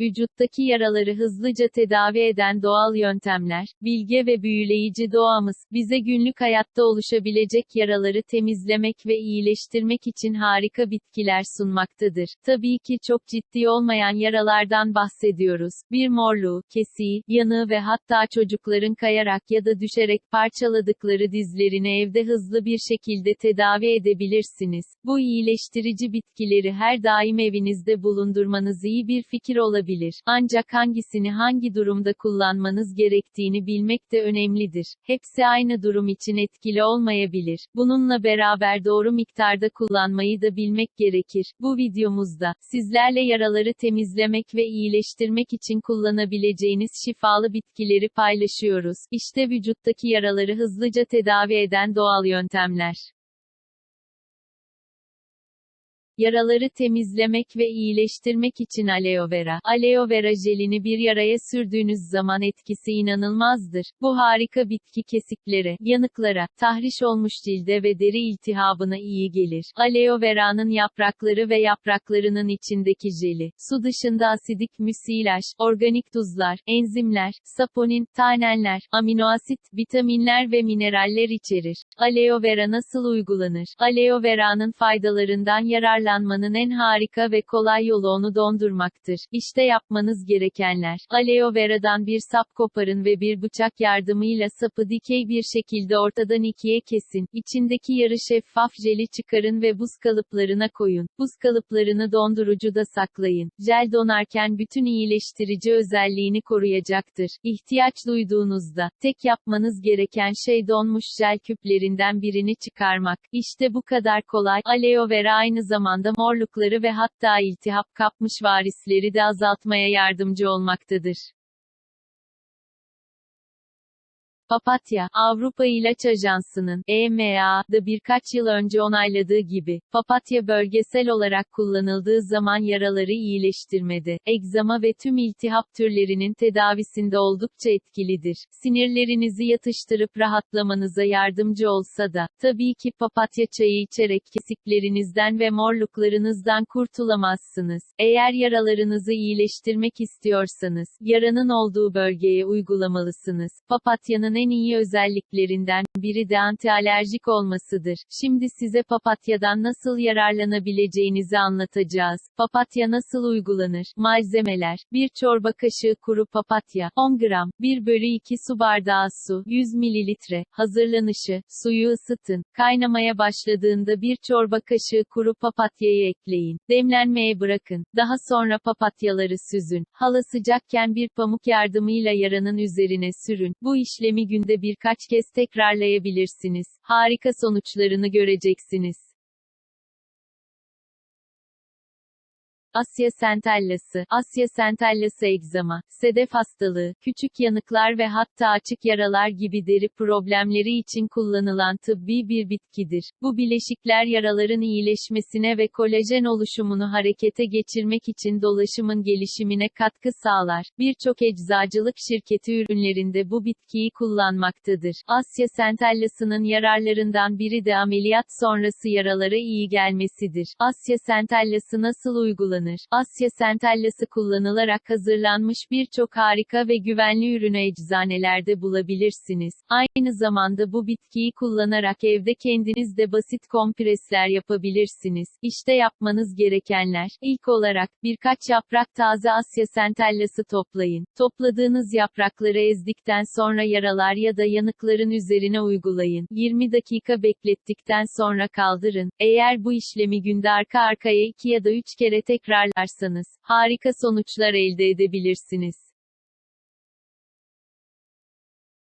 Vücuttaki yaraları hızlıca tedavi eden doğal yöntemler, bilge ve büyüleyici doğamız, bize günlük hayatta oluşabilecek yaraları temizlemek ve iyileştirmek için harika bitkiler sunmaktadır. Tabii ki çok ciddi olmayan yaralardan bahsediyoruz. Bir morluğu, kesiği, yanığı ve hatta çocukların kayarak ya da düşerek parçaladıkları dizlerini evde hızlı bir şekilde tedavi edebilirsiniz. Bu iyileştirici bitkileri her daim evinizde bulundurmanız iyi bir fikir olabilir. Ancak hangisini hangi durumda kullanmanız gerektiğini bilmek de önemlidir. Hepsi aynı durum için etkili olmayabilir. Bununla beraber doğru miktarda kullanmayı da bilmek gerekir. Bu videomuzda sizlerle yaraları temizlemek ve iyileştirmek için kullanabileceğiniz şifalı bitkileri paylaşıyoruz. İşte vücuttaki yaraları hızlıca tedavi eden doğal yöntemler. Yaraları temizlemek ve iyileştirmek için aloe vera. Aloe vera jelini bir yaraya sürdüğünüz zaman etkisi inanılmazdır. Bu harika bitki kesiklere, yanıklara, tahriş olmuş cilde ve deri iltihabına iyi gelir. Aloe vera'nın yaprakları ve yapraklarının içindeki jeli, su dışında asidik müsilaj, organik tuzlar, enzimler, saponin, tanenler, aminoasit, vitaminler ve mineraller içerir. Aloe vera nasıl uygulanır? Aloe vera'nın faydalarından yararlanmak yararlanmanın en harika ve kolay yolu onu dondurmaktır. İşte yapmanız gerekenler. Aloe vera'dan bir sap koparın ve bir bıçak yardımıyla sapı dikey bir şekilde ortadan ikiye kesin. İçindeki yarı şeffaf jeli çıkarın ve buz kalıplarına koyun. Buz kalıplarını dondurucuda saklayın. Jel donarken bütün iyileştirici özelliğini koruyacaktır. İhtiyaç duyduğunuzda, tek yapmanız gereken şey donmuş jel küplerinden birini çıkarmak. İşte bu kadar kolay. Aloe vera aynı zamanda zamanda morlukları ve hatta iltihap kapmış varisleri de azaltmaya yardımcı olmaktadır. Papatya, Avrupa İlaç Ajansı'nın EMA'da birkaç yıl önce onayladığı gibi, papatya bölgesel olarak kullanıldığı zaman yaraları iyileştirmede, egzama ve tüm iltihap türlerinin tedavisinde oldukça etkilidir. Sinirlerinizi yatıştırıp rahatlamanıza yardımcı olsa da, tabii ki papatya çayı içerek kesiklerinizden ve morluklarınızdan kurtulamazsınız. Eğer yaralarınızı iyileştirmek istiyorsanız, yaranın olduğu bölgeye uygulamalısınız. Papatyanın en iyi özelliklerinden biri de antialerjik olmasıdır. Şimdi size papatyadan nasıl yararlanabileceğinizi anlatacağız. Papatya nasıl uygulanır? Malzemeler: 1 çorba kaşığı kuru papatya, 10 gram, 1 bölü 2 su bardağı su, 100 mililitre. Hazırlanışı: Suyu ısıtın. Kaynamaya başladığında 1 çorba kaşığı kuru papatyayı ekleyin. Demlenmeye bırakın. Daha sonra papatyaları süzün. Hala sıcakken bir pamuk yardımıyla yaranın üzerine sürün. Bu işlemi günde birkaç kez tekrarlayabilirsiniz. Harika sonuçlarını göreceksiniz. Asya sentellası, Asya sentellası egzama, sedef hastalığı, küçük yanıklar ve hatta açık yaralar gibi deri problemleri için kullanılan tıbbi bir bitkidir. Bu bileşikler yaraların iyileşmesine ve kolajen oluşumunu harekete geçirmek için dolaşımın gelişimine katkı sağlar. Birçok eczacılık şirketi ürünlerinde bu bitkiyi kullanmaktadır. Asya sentellasının yararlarından biri de ameliyat sonrası yaralara iyi gelmesidir. Asya sentellası nasıl uygulanır? Kullanır. Asya sentellası kullanılarak hazırlanmış birçok harika ve güvenli ürünü eczanelerde bulabilirsiniz. Aynı zamanda bu bitkiyi kullanarak evde kendiniz de basit kompresler yapabilirsiniz. İşte yapmanız gerekenler. İlk olarak, birkaç yaprak taze Asya sentellası toplayın. Topladığınız yaprakları ezdikten sonra yaralar ya da yanıkların üzerine uygulayın. 20 dakika beklettikten sonra kaldırın. Eğer bu işlemi günde arka arkaya 2 ya da 3 kere tekrar tekrarlarsanız, harika sonuçlar elde edebilirsiniz.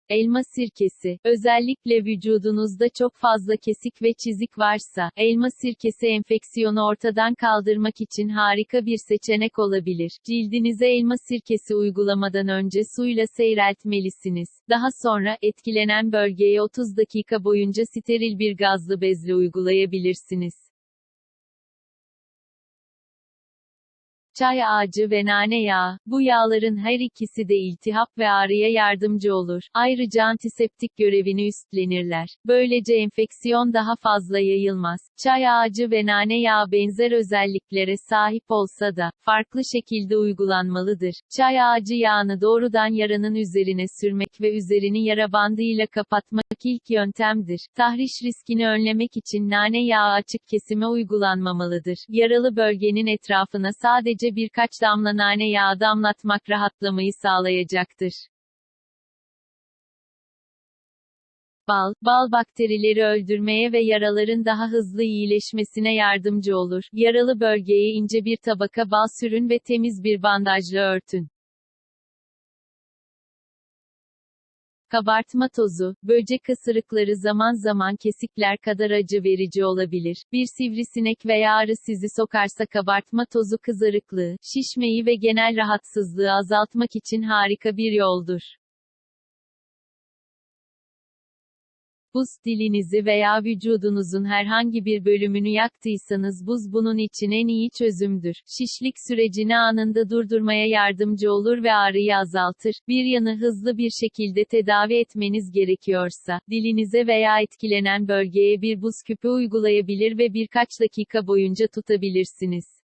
Elma sirkesi, özellikle vücudunuzda çok fazla kesik ve çizik varsa, elma sirkesi enfeksiyonu ortadan kaldırmak için harika bir seçenek olabilir. Cildinize elma sirkesi uygulamadan önce suyla seyreltmelisiniz. Daha sonra, etkilenen bölgeye 30 dakika boyunca steril bir gazlı bezle uygulayabilirsiniz. Çay ağacı ve nane yağı. Bu yağların her ikisi de iltihap ve ağrıya yardımcı olur. Ayrıca antiseptik görevini üstlenirler. Böylece enfeksiyon daha fazla yayılmaz. Çay ağacı ve nane yağı benzer özelliklere sahip olsa da, farklı şekilde uygulanmalıdır. Çay ağacı yağını doğrudan yaranın üzerine sürmek ve üzerini yara bandıyla kapatmak ilk yöntemdir. Tahriş riskini önlemek için nane yağı açık kesime uygulanmamalıdır. Yaralı bölgenin etrafına sadece birkaç damla nane yağı damlatmak rahatlamayı sağlayacaktır. Bal, bal bakterileri öldürmeye ve yaraların daha hızlı iyileşmesine yardımcı olur. Yaralı bölgeye ince bir tabaka bal sürün ve temiz bir bandajla örtün. Kabartma tozu, böcek ısırıkları zaman zaman kesikler kadar acı verici olabilir. Bir sivrisinek veya arı sizi sokarsa kabartma tozu kızarıklığı, şişmeyi ve genel rahatsızlığı azaltmak için harika bir yoldur. Buz dilinizi veya vücudunuzun herhangi bir bölümünü yaktıysanız buz bunun için en iyi çözümdür. Şişlik sürecini anında durdurmaya yardımcı olur ve ağrıyı azaltır. Bir yanı hızlı bir şekilde tedavi etmeniz gerekiyorsa, dilinize veya etkilenen bölgeye bir buz küpü uygulayabilir ve birkaç dakika boyunca tutabilirsiniz.